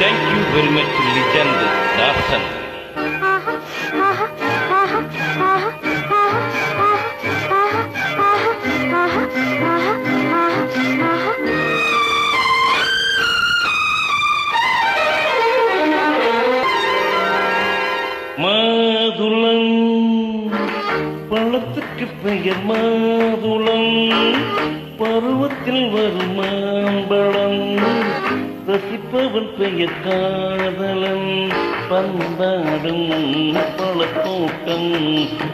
Thank you very much legend Dasan மாதுளம் பழத்துக்கு பெயர் மாதுளம் பருவத்தில் வரும் மாம்பழம். ரசிப்பவன் பெயர் காதலன் பந்தாடும் பழத்தோட்டம்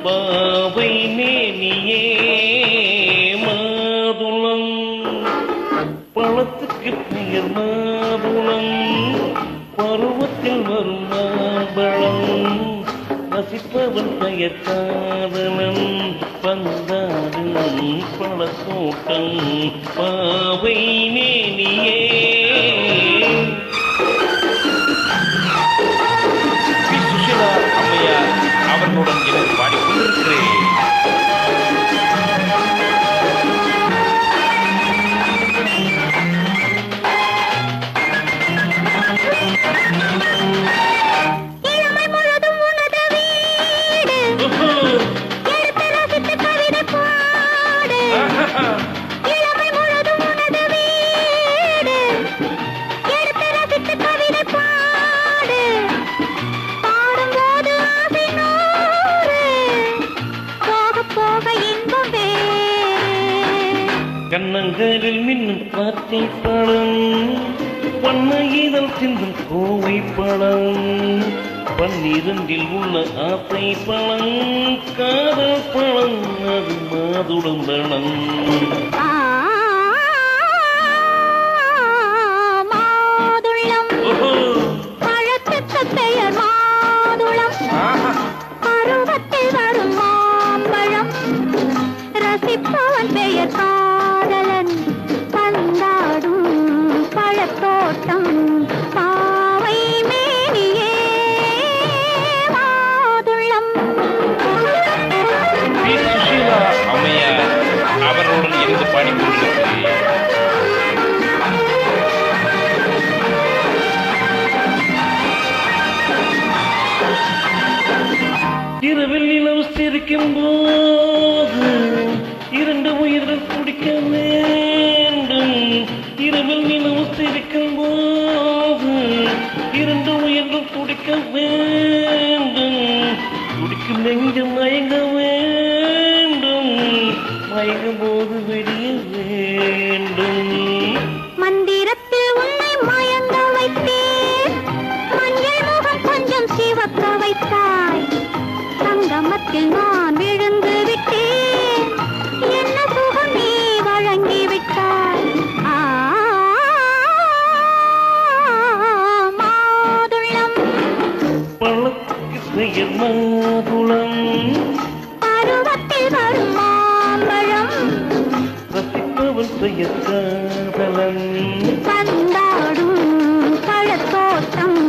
பாவை மேனியே மாதுளம். பழத்துக்கு பெயர் மாதுளம் பருவத்தில் வரும் மாம்பழம். ரசிப்பவன் பெயர் காதலன் பந்தாடும் பழத்தோட்டம் பாவை மேனியே கண்ணங்களில் மின்னும் காற்றை பழம். வண்ண இதழ் சிந்தும் கோவை பழம். பன்னிரண்டில் உள்ள ஆத்தை பழம். காதல் பழம் அது மாதுளம் பழம். இரவில் நிலம் சிரிக்கும் போது தவத்தில் நான் விழுந்து விட்டேன். என்ன சுகம் நீ வழங்கிவிட்டாய் மாதுளம். மாதுளம். பருவத்தில் வரும் மாம்பழம். ரசிப்பவன் பெயர் பழத்தோட்டம்.